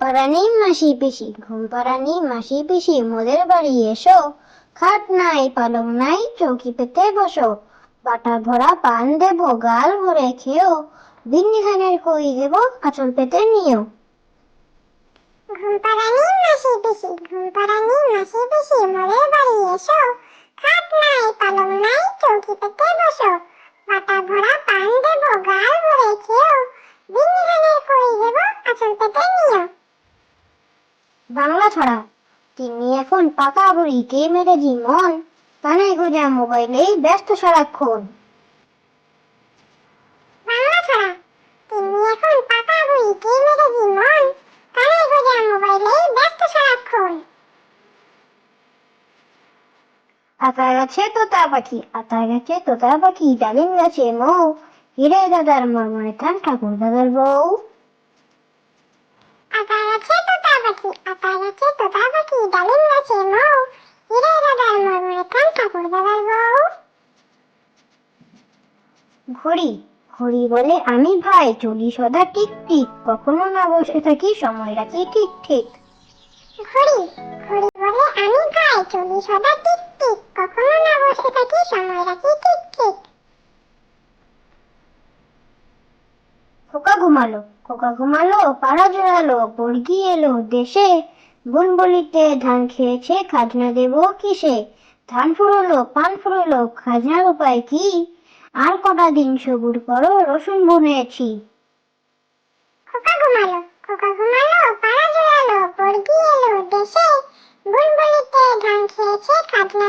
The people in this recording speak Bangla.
পাড়ানি মাসি পিসি, ঘুম পাড়ানি মাসি পিসি, মোদের বাড়ি এসো। খাট নাই, পালং নাই, চৌকি পেতে বসো। বাটা ভরা পান দেবো, গাল ভরে খেও। বিন্নি খানের কই দেবো, আঁচল পেতে নিও। ঘুম ঘুম বাড়ি এসো। খাট নাই, পালং চৌকি পেতে বসো। বাটা ভরা পান বাংলা ছড়া। তিনি এখন পাকা বুড়ি কে মেরে জি মন। কানে গোজা মোবাইলেই ব্যস্ত সারাক্ষণ। বাংলা ছড়া। তিনি এখন পাকা বুড়ি মেরে জীবন কানে গোজা মোবাইলে ব্যস্ত সারাক্ষণ। আতা গাছে তোতা পাখি আতা গাছে তোতা পাখি ডালিম গাছে মৌ। হিরে দাদার মরমরে থান ঠাকুর দাদার বউ আতা গাছে তোতা পাখি আতা গাছে তোতা পাখি ডালিম গাছে মৌ হিরে দাদার মরমরে কান ঠাকুর দাদার বউ ঘড়ি। ঘড়ি বলে আমি ভাই চলি সদা টিক টিক কখনো না বসে থাকি সময় রাখি ঠিক ঠিক। ঘড়ি ঘড়ি বলে আমি ভাই চলি সদা টিক টিক কখনো না বসে থাকি সময় রাখি ঠিক ঠিক। খোকা ঘুমালো খোকা ঘুমালো পাড়া জোড়ালো বর্গি এলো দেশে। বোন বলিতে ধান খেয়েছে খাজনা দেব কিসে? ধান ফুরলো পান ফুরলো খাজনার উপায় কি? আর কটা দিন সবুর করো, রসুন বনেছি। খোকা ঘুমালো খোকা ঘুমালো, পাড়া জোড়ালো, বর্গি এলো দেশে। বুন ধান খেয়েছে খাজনা